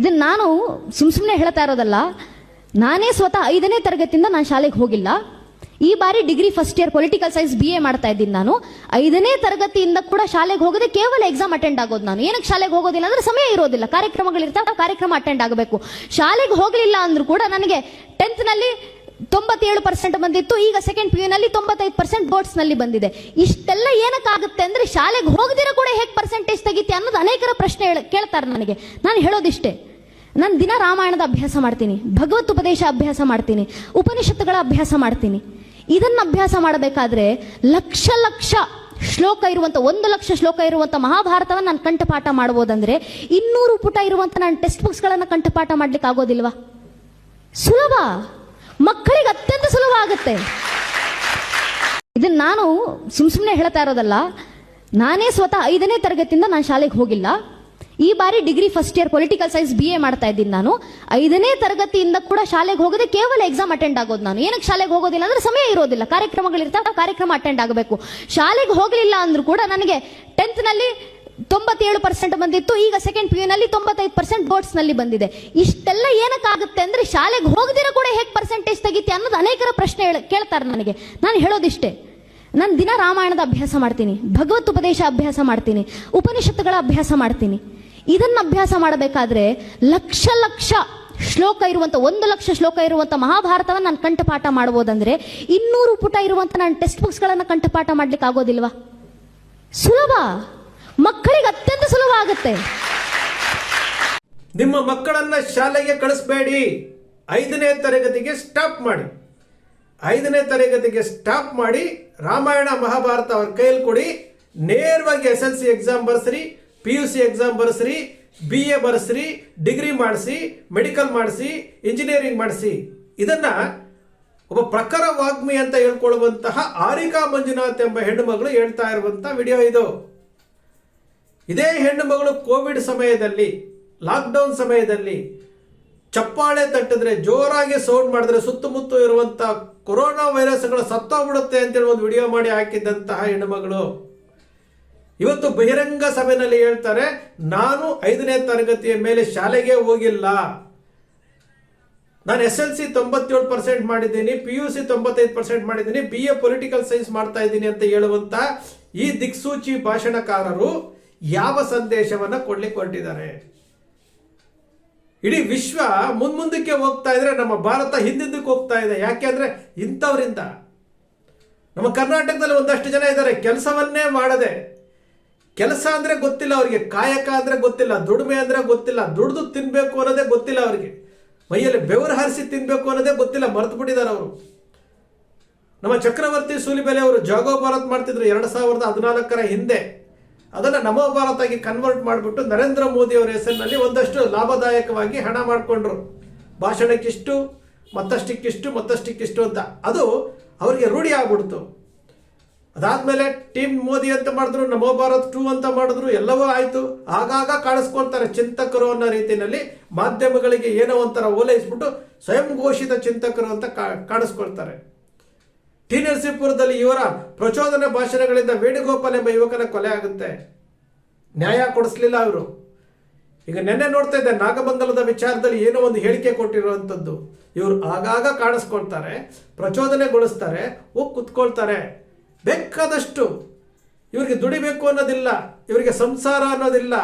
ಇದನ್ನ ನಾನು ಸುಮ್ ಸುಮ್ಮನೆ ಹೇಳ್ತಾ ಇರೋದಲ್ಲ, ನಾನೇ ಸ್ವತಃ ಐದನೇ ತರಗತಿಯಿಂದ ನಾನು ಶಾಲೆಗೆ ಹೋಗಿಲ್ಲ. ಈ ಬಾರಿ degree first year political science B A ಮಾಡ್ತಾ ಇದ್ದೀನಿ ನಾನು. ಐದನೇ ತರಗತಿಯಿಂದ ಕೂಡ ಶಾಲೆಗೆ ಹೋಗದೆ ಕೇವಲ ಎಕ್ಸಾಮ್ ಅಟೆಂಡ್ ಆಗೋದು ನಾನು. ಏನಕ್ಕೆ ಶಾಲೆಗೆ ಹೋಗೋದಿಲ್ಲ ಅಂದ್ರೆ ಸಮಯ ಇರೋದಿಲ್ಲ. ಕಾರ್ಯಕ್ರಮಗಳಿರ್ತಾವೆ ಕಾರ್ಯಕ್ರಮ ಅಟೆಂಡ್ ಆಗಬೇಕು. ಶಾಲೆಗೆ ಹೋಗಲಿಲ್ಲ ಅಂದ್ರೂ ಕೂಡ ನನಗೆ ಟೆಂತ್ನಲ್ಲಿ ತೊಂಬತ್ತೇಳು ಪರ್ಸೆಂಟ್ ಬಂದಿತ್ತು, ಈಗ ಸೆಕೆಂಡ್ ಪಿ ನಲ್ಲಿ ತೊಂಬತ್ತೈದು ಪರ್ಸೆಂಟ್ ಬೋರ್ಡ್ಸ್ನಲ್ಲಿ ಬಂದಿದೆ. ಇಷ್ಟೆಲ್ಲ ಏನಕ್ಕಾಗುತ್ತೆ ಅಂದ್ರೆ ಶಾಲೆಗೆ ಹೋಗದಿರ ಕೂಡ ಹೇಗೆ ಪರ್ಸೆಂಟೇಜ್ ತೆಗಿತಿ ಅನ್ನೋದು ಅನೇಕರ ಪ್ರಶ್ನೆ ಕೇಳ್ತಾರೆ ನನಗೆ. ನಾನು ಹೇಳೋದಿಷ್ಟೇ. ನಾನು ದಿನ ರಾಮಾಯಣದ ಅಭ್ಯಾಸ ಮಾಡ್ತೀನಿ, ಭಗವತ್ ಉಪದೇಶ ಅಭ್ಯಾಸ ಮಾಡ್ತೀನಿ, ಉಪನಿಷತ್ತುಗಳ ಅಭ್ಯಾಸ ಮಾಡ್ತೀನಿ. ಇದನ್ನ ಅಭ್ಯಾಸ ಮಾಡಬೇಕಾದ್ರೆ ಲಕ್ಷ ಲಕ್ಷ ಶ್ಲೋಕ ಇರುವಂತ, ಒಂದು ಲಕ್ಷ ಶ್ಲೋಕ ಇರುವಂತ ಮಹಾಭಾರತವನ್ನು ನಾನು ಕಂಠಪಾಠ ಮಾಡ್ಬೋದಂದ್ರೆ ಇನ್ನೂರು ಪುಟ ಇರುವಂತ ನಾನು ಟೆಕ್ಸ್ಟ್ ಬುಕ್ಸ್ ಗಳನ್ನ ಕಂಠಪಾಠ ಮಾಡ್ಲಿಕ್ಕೆ ಆಗೋದಿಲ್ವಾ? ಸುಲಭ. ಮಕ್ಕಳಿಗೆ ಅತ್ಯಂತ ಸುಲಭ ಆಗುತ್ತೆ. ಇದನ್ನ ನಾನು ಸುಮ್ ಸುಮ್ಮನೆ ಹೇಳ್ತಾ ಇರೋದಲ್ಲ, ನಾನೇ ಸ್ವತಃ ಐದನೇ ತರಗತಿಯಿಂದ ನಾನು ಶಾಲೆಗೆ ಹೋಗಿಲ್ಲ. ಈ ಬಾರಿ degree first year political science B A ಮಾಡ್ತಾ ಇದ್ದೀನಿ ನಾನು. ಐದನೇ ತರಗತಿಯಿಂದ ಕೂಡ ಶಾಲೆಗೆ ಹೋಗದೆ ಕೇವಲ ಎಕ್ಸಾಮ್ ಅಟೆಂಡ್ ಆಗೋದು ನಾನು. ಏನಕ್ಕೆ ಶಾಲೆಗೆ ಹೋಗೋದಿಲ್ಲ ಅಂದ್ರೆ ಸಮಯ ಇರೋದಿಲ್ಲ. ಕಾರ್ಯಕ್ರಮಗಳಿರ್ತಾವೆ ಕಾರ್ಯಕ್ರಮ ಅಟೆಂಡ್ ಆಗಬೇಕು. ಶಾಲೆಗೆ ಹೋಗಲಿಲ್ಲ ಅಂದ್ರೂ ಕೂಡ ನನಗೆ ಟೆಂತ್ನಲ್ಲಿ ತೊಂಬತ್ತೇಳು ಪರ್ಸೆಂಟ್ ಬಂದಿತ್ತು, ಈಗ ಸೆಕೆಂಡ್ ಪಿ ನಲ್ಲಿ ತೊಂಬತ್ತೈದು ಪರ್ಸೆಂಟ್ ಬೋರ್ಡ್ಸ್ನಲ್ಲಿ ಬಂದಿದೆ. ಇಷ್ಟೆಲ್ಲ ಏನಕ್ಕಾಗುತ್ತೆ ಅಂದ್ರೆ ಶಾಲೆಗೆ ಹೋಗದಿರ ಕೂಡ ಹೇಗೆ ಪರ್ಸೆಂಟೇಜ್ ತೆಗಿತಿ ಅನ್ನೋದು ಅನೇಕರ ಪ್ರಶ್ನೆ ಕೇಳ್ತಾರೆ ನನಗೆ. ನಾನು ಹೇಳೋದಿಷ್ಟೇ. ನಾನು ದಿನ ರಾಮಾಯಣದ ಅಭ್ಯಾಸ ಮಾಡ್ತೀನಿ, ಭಗವತ್ ಉಪದೇಶ ಅಭ್ಯಾಸ ಮಾಡ್ತೀನಿ, ಉಪನಿಷತ್ತುಗಳ ಅಭ್ಯಾಸ ಮಾಡ್ತೀನಿ. ಇದನ್ನ ಅಭ್ಯಾಸ ಮಾಡಬೇಕಾದ್ರೆ ಲಕ್ಷ ಲಕ್ಷ ಶ್ಲೋಕ ಇರುವಂತ, ಒಂದು ಲಕ್ಷ ಶ್ಲೋಕ ಇರುವಂತ ಮಹಾಭಾರತವನ್ನು ನಾನು ಕಂಠಪಾಠ ಮಾಡಬಹುದಂದ್ರೆ ಇನ್ನೂರು ಪುಟ ಇರುವಂತ ನಾನು ಟೆಕ್ಸ್ಟ್ ಬುಕ್ಸ್ ಗಳನ್ನ ಕಂಠಪಾಠ ಮಾಡ್ಲಿಕ್ಕೆ ಆಗೋದಿಲ್ವಾ? ಸುಲಭ. ಮಕ್ಕಳಿಗೆ ಅತ್ಯಂತ ಸುಲಭ ಆಗುತ್ತೆ. ನಿಮ್ಮ ಮಕ್ಕಳನ್ನ ಶಾಲೆಗೆ ಕಳಿಸ್ಬೇಡಿ. ಐದನೇ ತರಗತಿಗೆ ಸ್ಟಾಪ್ ಮಾಡಿ. ಐದನೇ ತರಗತಿಗೆ ಸ್ಟಾಪ್ ಮಾಡಿ ರಾಮಾಯಣ ಮಹಾಭಾರತ ಅವ್ರ ಕೈಯಲ್ಲಿ ಕೊಡಿ. ನೇರವಾಗಿ ಎಸ್ ಎಲ್ ಸಿ ಎಕ್ಸಾಮ್ ಬರ್ಸ್ರಿ. ಪಿ ಯು ಸಿ ಎಕ್ಸಾಮ್ ಬರೆಸ್ರಿ ಬಿ ಎ ಬರೆಸ್ರಿ, ಡಿಗ್ರಿ ಮಾಡಿಸಿ ಮೆಡಿಕಲ್ ಮಾಡಿಸಿ ಇಂಜಿನಿಯರಿಂಗ್ ಮಾಡಿಸಿ. ಇದನ್ನ ಒಬ್ಬ ಪ್ರಖರ ವಾಗ್ಮಿ ಅಂತ ಹೇಳ್ಕೊಳ್ಳುವಂತಹ ಆರಿಕಾ ಮಂಜುನಾಥ್ ಎಂಬ ಹೆಣ್ಣು ಮಗಳು ಹೇಳ್ತಾ ಇರುವಂತ ವಿಡಿಯೋ ಇದು. ಇದೇ ಹೆಣ್ಣು ಮಗಳು ಕೋವಿಡ್ ಸಮಯದಲ್ಲಿ ಲಾಕ್ಡೌನ್ ಸಮಯದಲ್ಲಿ ಚಪ್ಪಾಳೆ ತಟ್ಟಿದ್ರೆ ಜೋರಾಗಿ ಸೌಂಡ್ ಮಾಡಿದ್ರೆ ಸುತ್ತಮುತ್ತ ಇರುವಂತಹ ಕೊರೋನಾ ವೈರಸ್ಗಳು ಸತ್ತೋಗ್ಬಿಡುತ್ತೆ ಅಂತೇಳಿ ಒಂದು ವಿಡಿಯೋ ಮಾಡಿ ಹಾಕಿದ್ದಂತಹ ಹೆಣ್ಣುಮಗಳು. ಇವತ್ತು ಬಹಿರಂಗ ಸಭೆಯಲ್ಲಿ ಹೇಳ್ತಾರೆ, ನಾನು ಐದನೇ ತರಗತಿಯ ಮೇಲೆ ಶಾಲೆಗೆ ಹೋಗಿಲ್ಲ. ನಾನು ಎಸ್ ಎಲ್ ಸಿ ತೊಂಬತ್ತೇಳು ಪರ್ಸೆಂಟ್ ಮಾಡಿದ್ದೀನಿ, ಪಿ ಯು ಸಿ ತೊಂಬತ್ತೈದು ಪರ್ಸೆಂಟ್ ಮಾಡಿದ್ದೀನಿ, ಬಿ ಎ ಪೊಲಿಟಿಕಲ್ ಸೈನ್ಸ್ ಮಾಡ್ತಾ ಇದ್ದೀನಿ ಅಂತ ಹೇಳುವಂತ ಈ ದಿಕ್ಸೂಚಿ ಭಾಷಣಕಾರರು ಯಾವ ಸಂದೇಶವನ್ನ ಕೊಡ್ಲಿಕ್ಕೆ ಹೊರಟಿದ್ದಾರೆ? ಇಡೀ ವಿಶ್ವ ಮುಂದಕ್ಕೆ ಹೋಗ್ತಾ ಇದ್ರೆ ನಮ್ಮ ಭಾರತ ಹಿಂದಿಂದಕ್ಕೆ ಹೋಗ್ತಾ ಇದೆ. ಯಾಕೆಂದ್ರೆ ಇಂಥವರಿಂದ. ನಮ್ಮ ಕರ್ನಾಟಕದಲ್ಲಿ ಒಂದಷ್ಟು ಜನ ಇದ್ದಾರೆ, ಕೆಲಸವನ್ನೇ ಮಾಡದೆ. ಕೆಲಸ ಅಂದ್ರೆ ಗೊತ್ತಿಲ್ಲ ಅವರಿಗೆ, ಕಾಯಕ ಅಂದ್ರೆ ಗೊತ್ತಿಲ್ಲ, ದುಡಿಮೆ ಅಂದ್ರೆ ಗೊತ್ತಿಲ್ಲ, ದುಡಿದು ತಿನ್ಬೇಕು ಅನ್ನೋದೇ ಗೊತ್ತಿಲ್ಲ ಅವರಿಗೆ. ಮೈಯಲ್ಲಿ ಬೆವರು ಹರಿಸಿ ತಿನ್ಬೇಕು ಅನ್ನೋದೇ ಗೊತ್ತಿಲ್ಲ, ಮರೆತು ಬಿಟ್ಟಿದ್ದಾರೆ ಅವರು. ನಮ್ಮ ಚಕ್ರವರ್ತಿ ಸೂಲಿಬೆಲೆ ಅವರು ಜಾಗೋ ಭಾರತ್ ಮಾಡ್ತಿದ್ರು ಎರಡು ಸಾವಿರದ ಹದಿನಾಲ್ಕರ ಹಿಂದೆ. ಅದನ್ನ ನಮೋ ಭಾರತ್ ಆಗಿ ಕನ್ವರ್ಟ್ ಮಾಡಿಬಿಟ್ಟು ನರೇಂದ್ರ ಮೋದಿ ಅವರ ಹೆಸರಿನಲ್ಲಿ ಒಂದಷ್ಟು ಲಾಭದಾಯಕವಾಗಿ ಹಣ ಮಾಡಿಕೊಂಡ್ರು. ಭಾಷಣಕ್ಕಿಷ್ಟು, ಮತ್ತಷ್ಟಿಕ್ಕಿಷ್ಟು ಮತ್ತಷ್ಟಿಕ್ಕಿಷ್ಟು ಅಂತ. ಅದು ಅವರಿಗೆ ರೂಢಿ ಆಗ್ಬಿಡ್ತು. ಅದಾದ್ಮೇಲೆ ಟೀಮ್ ಮೋದಿ ಅಂತ ಮಾಡಿದ್ರು ನಮೋ ಭಾರತ್ ಟೂ ಅಂತ ಮಾಡಿದ್ರು, ಎಲ್ಲವೂ ಆಯ್ತು. ಆಗಾಗ ಕಾಣಿಸ್ಕೊಳ್ತಾರೆ ಚಿಂತಕರು ಅನ್ನೋ ರೀತಿಯಲ್ಲಿ ಮಾಧ್ಯಮಗಳಿಗೆ ಏನೋ ಒಂಥರ ಓಲೈಸ್ಬಿಟ್ಟು ಸ್ವಯಂ ಘೋಷಿತ ಚಿಂತಕರು ಅಂತ ಕಾಣಿಸ್ಕೊಳ್ತಾರೆ. ಟಿ ನರಸೀಪುರದಲ್ಲಿ ಇವರ ಪ್ರಚೋದನೆ ಭಾಷಣಗಳಿಂದ ವೇಣುಗೋಪಾಲ್ ಎಂಬ ಯುವಕನ ಕೊಲೆ ಆಗುತ್ತೆ. ನ್ಯಾಯ ಕೊಡಿಸ್ಲಿಲ್ಲ ಅವರು ಈಗ ನೆನ್ನೆ ನೋಡ್ತಾ ಇದ್ದೆ, ನಾಗಮಂಗಲದ ವಿಚಾರದಲ್ಲಿ ಏನೋ ಒಂದು ಹೇಳಿಕೆ ಕೊಟ್ಟಿರುವಂಥದ್ದು. ಇವರು ಆಗಾಗ ಕಾಣಿಸ್ಕೊಳ್ತಾರೆ, ಪ್ರಚೋದನೆಗೊಳಿಸ್ತಾರೆ, ಹೋಗಿ ಕುತ್ಕೊಳ್ತಾರೆ. ಬೇಕಾದಷ್ಟು ಇವರಿಗೆ ದುಡಿಬೇಕು ಅನ್ನೋದಿಲ್ಲ, ಇವರಿಗೆ ಸಂಸಾರ ಅನ್ನೋದಿಲ್ಲ,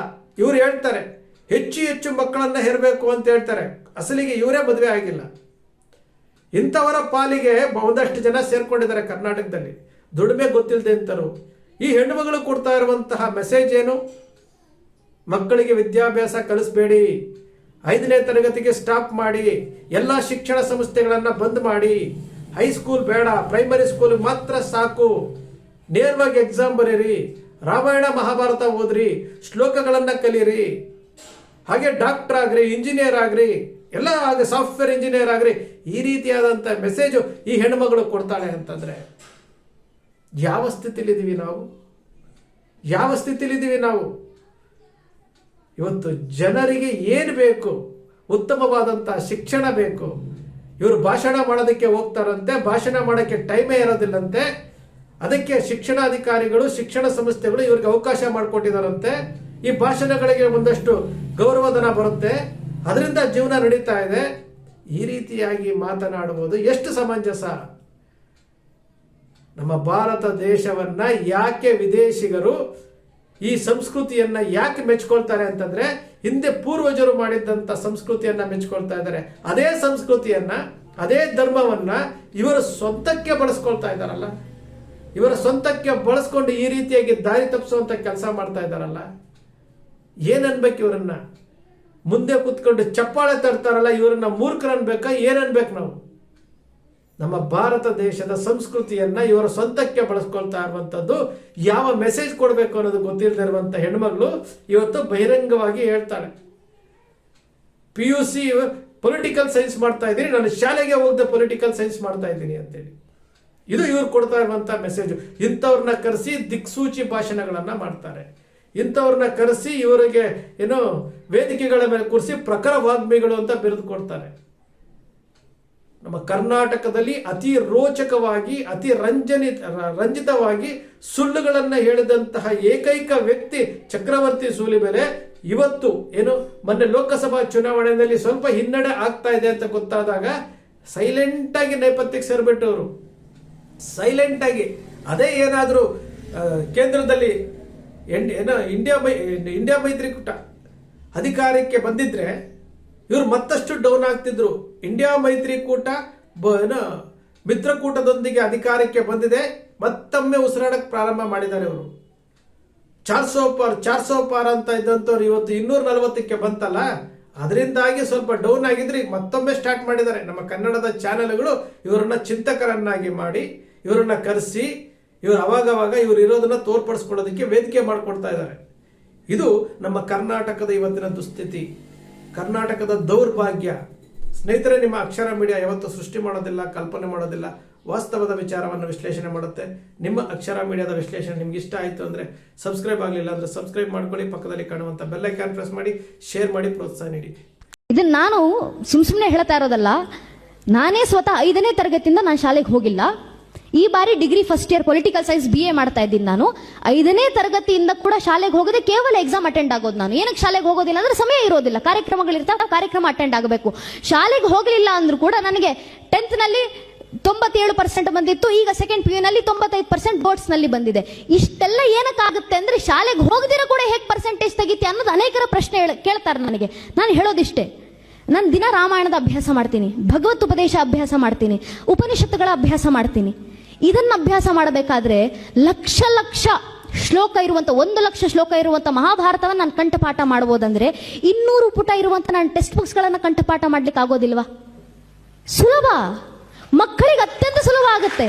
ಇವರು ಹೇಳ್ತಾರೆ, ಹೆಚ್ಚು ಹೆಚ್ಚು ಮಕ್ಕಳನ್ನು ಹೆರಬೇಕು ಅಂತ ಹೇಳ್ತಾರೆ. ಅಸಲಿಗೆ ಇವರೇ ಮದುವೆ ಆಗಿಲ್ಲ. ಇಂಥವರ ಪಾಲಿಗೆ ಒಂದಷ್ಟು ಜನ ಸೇರ್ಕೊಂಡಿದ್ದಾರೆ ಕರ್ನಾಟಕದಲ್ಲಿ. ದುಡಿಮೆ ಗೊತ್ತಿಲ್ಲದೆ ಅಂತರು ಈ ಹೆಣ್ಣುಮಗಳು ಕೊಡ್ತಾ ಇರುವಂತಹ ಮೆಸೇಜ್ ಏನು? ಮಕ್ಕಳಿಗೆ ವಿದ್ಯಾಭ್ಯಾಸ ಕಲಿಸ್ಬೇಡಿ, ಐದನೇ ತರಗತಿಗೆ ಸ್ಟಾಪ್ ಮಾಡಿ, ಎಲ್ಲ ಶಿಕ್ಷಣ ಸಂಸ್ಥೆಗಳನ್ನು ಬಂದ್ ಮಾಡಿ ಹೈಸ್ಕೂಲ್ ಬೇಡ ಪ್ರೈಮರಿ ಸ್ಕೂಲ್ ಮಾತ್ರ ಸಾಕು. ನೇರವಾಗಿ ಎಕ್ಸಾಮ್ ಬರೀರಿ, ರಾಮಾಯಣ ಮಹಾಭಾರತ ಓದ್ರಿ, ಶ್ಲೋಕಗಳನ್ನ ಕಲಿಯಿರಿ ಹಾಗೆ ಡಾಕ್ಟರ್ ಆಗ್ರಿ ಇಂಜಿನಿಯರ್ ಆಗ್ರಿ, ಎಲ್ಲ ಹಾಗೆ ಸಾಫ್ಟ್ವೇರ್ ಇಂಜಿನಿಯರ್ ಆಗ್ರಿ, ಈ ರೀತಿಯಾದಂಥ ಮೆಸೇಜು ಈ ಹೆಣ್ಮಗಳು ಕೊಡ್ತಾಳೆ ಅಂತಂದ್ರೆ, ಯಾವ ಸ್ಥಿತಿಲಿದ್ದೀವಿ ನಾವು? ಯಾವ ಸ್ಥಿತಿಲಿದ್ದೀವಿ ನಾವು? ಇವತ್ತು ಜನರಿಗೆ ಏನು ಬೇಕು? ಉತ್ತಮವಾದಂಥ ಶಿಕ್ಷಣ ಬೇಕು. ಇವರು ಭಾಷಣ ಮಾಡೋದಕ್ಕೆ ಹೋಗ್ತಾರಂತೆ, ಭಾಷಣ ಮಾಡೋಕ್ಕೆ ಟೈಮೇ ಇರೋದಿಲ್ಲಂತೆ. ಅದಕ್ಕೆ ಶಿಕ್ಷಣಾಧಿಕಾರಿಗಳು, ಶಿಕ್ಷಣ ಸಂಸ್ಥೆಗಳು ಇವ್ರಿಗೆ ಅವಕಾಶ ಮಾಡಿಕೊಟ್ಟಿದಾರಂತೆ. ಈ ಭಾಷಣಗಳಿಗೆ ಒಂದಷ್ಟು ಗೌರವಧನ ಬರುತ್ತೆ. ಅದರಿಂದ ಜೀವನ ನಡೀತಾ ಇದೆ. ಈ ರೀತಿಯಾಗಿ ಮಾತನಾಡುವುದು ಎಷ್ಟು ಸಮಂಜಸ? ನಮ್ಮ ಭಾರತ ದೇಶವನ್ನ ಯಾಕೆ ವಿದೇಶಿಗರು ಈ ಸಂಸ್ಕೃತಿಯನ್ನ ಯಾಕೆ ಮೆಚ್ಕೊಳ್ತಾರೆ ಅಂತಂದ್ರೆ ಹಿಂದೆ ಪೂರ್ವಜರು ಮಾಡಿದ್ದಂಥ ಸಂಸ್ಕೃತಿಯನ್ನ ಮೆಚ್ಕೊಳ್ತಾ ಇದ್ದಾರೆ. ಅದೇ ಸಂಸ್ಕೃತಿಯನ್ನ, ಅದೇ ಧರ್ಮವನ್ನ ಇವರು ಸ್ವಂತಕ್ಕೆ ಬಳಸ್ಕೊಳ್ತಾ ಇದ್ದಾರಲ್ಲ? ಇವರ ಸ್ವಂತಕ್ಕೆ ಬಳಸ್ಕೊಂಡು ಈ ರೀತಿಯಾಗಿ ದಾರಿ ತಪ್ಪಿಸುವಂತ ಕೆಲಸ ಮಾಡ್ತಾ ಇದ್ದಾರಲ್ಲ? ಏನನ್ಬೇಕು ಇವರನ್ನ? ಮುಂದೆ ಕೂತ್ಕೊಂಡು ಚಪ್ಪಾಳೆ ತರ್ತಾರಲ್ಲ, ಇವರನ್ನ ಮೂರ್ಖರನ್ಬೇಕಾ ಏನನ್ಬೇಕು ನಾವು? ನಮ್ಮ ಭಾರತ ದೇಶದ ಸಂಸ್ಕೃತಿಯನ್ನ ಇವರ ಸ್ವಂತಕ್ಕೆ ಬಳಸ್ಕೊಳ್ತಾ ಇರುವಂತದ್ದು ಯಾವ ಮೆಸೇಜ್ ಕೊಡಬೇಕು ಅನ್ನೋದು ಗೊತ್ತಿಲ್ಲದೆ ಇರುವಂತ ಹೆಣ್ಮಗಳು ಇವತ್ತು ಬಹಿರಂಗವಾಗಿ ಹೇಳ್ತಾಳೆ P U C political science ಮಾಡ್ತಾ ಇದ್ದೀನಿ, ನಾನು ಶಾಲೆಗೆ ಹೋಗದೆ ಪೊಲಿಟಿಕಲ್ ಸೈನ್ಸ್ ಮಾಡ್ತಾ ಇದ್ದೀನಿ ಅಂತೇಳಿ. ಇದು ಇವ್ರು ಕೊಡ್ತಾ ಇರುವಂಥ ಮೆಸೇಜ್ ಇಂಥವ್ರನ್ನ ಕರೆಸಿ ದಿಕ್ಸೂಚಿ ಭಾಷಣಗಳನ್ನು ಮಾಡ್ತಾರೆ. ಇಂಥವ್ರನ್ನ ಕರೆಸಿ ಇವರಿಗೆ ಏನು ವೇದಿಕೆಗಳ ಮೇಲೆ ಕೂರಿಸಿ ಪ್ರಖರ ವಾಗ್ಮಿಗಳು ಅಂತ ಬಿರುದು ಕೊಡ್ತಾರೆ. ನಮ್ಮ ಕರ್ನಾಟಕದಲ್ಲಿ ಅತಿ ರೋಚಕವಾಗಿ, ಅತಿ ರಂಜನಿ ರಂಜಿತವಾಗಿ ಸುಳ್ಳುಗಳನ್ನು ಹೇಳಿದಂತಹ ಏಕೈಕ ವ್ಯಕ್ತಿ ಚಕ್ರವರ್ತಿ ಸೂಲಿಬೆಲೆ ಇವತ್ತು ಏನು ಮೊನ್ನೆ ಲೋಕಸಭಾ ಚುನಾವಣೆಯಲ್ಲಿ ಸ್ವಲ್ಪ ಹಿನ್ನಡೆ ಆಗ್ತಾ ಇದೆ ಅಂತ ಗೊತ್ತಾದಾಗ ಸೈಲೆಂಟ್ ಆಗಿ ನೇಪಥ್ಯಕ್ಕೆ ಸೇರಿಬಿಟ್ಟವರು. ಸೈಲೆಂಟ್ ಆಗಿ. ಅದೇ ಏನಾದರೂ ಕೇಂದ್ರದಲ್ಲಿ ಎನ್- ಏನೋ ಇಂಡಿಯಾ ಮೈ ಇಂಡಿಯಾ ಮೈತ್ರಿಕೂಟ ಅಧಿಕಾರಕ್ಕೆ ಬಂದಿದ್ರೆ ಇವರು ಮತ್ತಷ್ಟು ಡೌನ್ ಆಗ್ತಿದ್ರು. ಇಂಡಿಯಾ ಮೈತ್ರಿಕೂಟ ಬ- ಏನೋ ಮಿತ್ರಕೂಟದೊಂದಿಗೆ ಅಧಿಕಾರಕ್ಕೆ ಬಂದಿದೆ. ಮತ್ತೊಮ್ಮೆ ಉಸಿರಾಡಕ್ಕೆ ಪ್ರಾರಂಭ ಮಾಡಿದ್ದಾರೆ ಅವರು ಚಾರ್ ಸೋ ಪಾರ್ ಚಾರ್ ಸೋ ಪಾರ್ ಅಂತ ಇದ್ದಂಥವ್ರು ಇವತ್ತು ಇನ್ನೂರ ನಲವತ್ತಕ್ಕೆ ಬಂತಲ್ಲ? ಅದರಿಂದಾಗಿ ಸ್ವಲ್ಪ ಡೌನ್ ಆಗಿದ್ರೆ. ಮತ್ತೊಮ್ಮೆ ಸ್ಟಾರ್ಟ್ ಮಾಡಿದ್ದಾರೆ. ನಮ್ಮ ಕನ್ನಡದ ಚಾನೆಲ್ಗಳು ಇವರನ್ನ ಚಿಂತಕರನ್ನಾಗಿ ಮಾಡಿ, ಇವರನ್ನ ಕರೆಸಿ, ಇವರು ಅವಾಗವಾಗ ಇವರು ಇರೋದನ್ನ ತೋರ್ಪಡಿಸ್ಕೊಳ್ಳೋದಕ್ಕೆ ವೇದಿಕೆ ಮಾಡಿಕೊಡ್ತಾ ಇದ್ದಾರೆ. ಇದು ನಮ್ಮ ಕರ್ನಾಟಕದ ಇವತ್ತಿನ ದುಸ್ಥಿತಿ. ಕರ್ನಾಟಕದ ದೌರ್ಭಾಗ್ಯ. ಸ್ನೇಹಿತರೆ, ನಿಮ್ಮ ಅಕ್ಷರ ಮೀಡಿಯಾ ಯಾವತ್ತೂ ಸೃಷ್ಟಿ ಮಾಡೋದಿಲ್ಲ, ಕಲ್ಪನೆ ಮಾಡೋದಿಲ್ಲ, ವಾಸ್ತವದ ವಿಚಾರವನ್ನು ವಿಶ್ಲೇಷಣೆ ಮಾಡುತ್ತೆ. ನಿಮ್ಮ ಅಕ್ಷರ ಮೀಡಿಯಾದ ವಿಶ್ಲೇಷಣೆ ನಿಮ್ಗೆ ಇಷ್ಟ ಆಯಿತು ಅಂದರೆ ಸಬ್ಸ್ಕ್ರೈಬ್ ಆಗಲಿಲ್ಲ ಅಂದರೆ ಸಬ್ಸ್ಕ್ರೈಬ್ ಮಾಡ್ಕೊಳ್ಳಿ, ಪಕ್ಕದಲ್ಲಿ ಕಾಣುವಂಥ ಬೆಲ್ಲೈಕಾನ್ ಪ್ರೆಸ್ ಮಾಡಿ, ಶೇರ್ ಮಾಡಿ, ಪ್ರೋತ್ಸಾಹ ನೀಡಿ. ಇದನ್ನು ನಾನು ಸುಮ್ ಸುಮ್ಮನೆ ಹೇಳ್ತಾ ಇರೋದಲ್ಲ, ನಾನೇ ಸ್ವತಃ ಐದನೇ ತರಗತಿಯಿಂದ ನಾನು ಶಾಲೆಗೆ ಹೋಗಿಲ್ಲ. ಈ ಬಾರಿ degree first year political science B A ಮಾಡ್ತಾ ಇದ್ದೀನಿ ನಾನು. ಐದನೇ ತರಗತಿಯಿಂದ ಕೂಡ ಶಾಲೆಗೆ ಹೋಗದೆ ಕೇವಲ ಎಕ್ಸಾಮ್ ಅಟೆಂಡ್ ಆಗೋದು ನಾನು. ಏನಕ್ಕೆ ಶಾಲೆಗೆ ಹೋಗೋದಿಲ್ಲ ಅಂದ್ರೆ ಸಮಯ ಇರೋದಿಲ್ಲ. ಕಾರ್ಯಕ್ರಮಗಳಿರ್ತಾವ ಕಾರ್ಯಕ್ರಮ ಅಟೆಂಡ್ ಆಗಬೇಕು. ಶಾಲೆಗೆ ಹೋಗಲಿಲ್ಲ ಅಂದ್ರೂ ಕೂಡ ನನಗೆ ಟೆಂತ್ನಲ್ಲಿ ತೊಂಬತ್ತೇಳು ಪರ್ಸೆಂಟ್ ಬಂದಿತ್ತು, ಈಗ ಸೆಕೆಂಡ್ ಪಿ ನಲ್ಲಿ ತೊಂಬತ್ತೈದು ಪರ್ಸೆಂಟ್ ಬೋರ್ಡ್ಸ್ನಲ್ಲಿ ಬಂದಿದೆ. ಇಷ್ಟೆಲ್ಲ ಏನಕ್ಕಾಗುತ್ತೆ ಅಂದ್ರೆ ಶಾಲೆಗೆ ಹೋಗದಿರ ಕೂಡ ಹೇಗೆ ಪರ್ಸೆಂಟೇಜ್ ತೆಗಿತೆ ಅನ್ನೋದು ಅನೇಕರ ಪ್ರಶ್ನೆ ಕೇಳ್ತಾರೆ ನನಗೆ. ನಾನು ಹೇಳೋದಿಷ್ಟೇ. ನಾನು ದಿನ ರಾಮಾಯಣದ ಅಭ್ಯಾಸ ಮಾಡ್ತೀನಿ, ಭಗವತ್ ಉಪದೇಶ ಅಭ್ಯಾಸ ಮಾಡ್ತೀನಿ, ಉಪನಿಷತ್ತುಗಳ ಅಭ್ಯಾಸ ಮಾಡ್ತೀನಿ. ಇದನ್ನ ಅಭ್ಯಾಸ ಮಾಡಬೇಕಾದ್ರೆ ಲಕ್ಷ ಲಕ್ಷ ಶ್ಲೋಕ ಇರುವಂತ, ಒಂದು ಲಕ್ಷ ಶ್ಲೋಕ ಇರುವಂತ ಮಹಾಭಾರತವನ್ನು ನಾನು ಕಂಠಪಾಠ ಮಾಡಬಹುದಂದ್ರೆ ಇನ್ನೂರು ಪುಟ ಇರುವಂತ ನಾನು ಟೆಕ್ಸ್ಟ್ ಬುಕ್ಸ್ಗಳನ್ನು ಕಂಠಪಾಠ ಮಾಡ್ಲಿಕ್ಕೆ ಆಗೋದಿಲ್ವಾ ಸುಲಭ. ಮಕ್ಕಳಿಗೆ ಅತ್ಯಂತ ಸುಲಭ ಆಗುತ್ತೆ.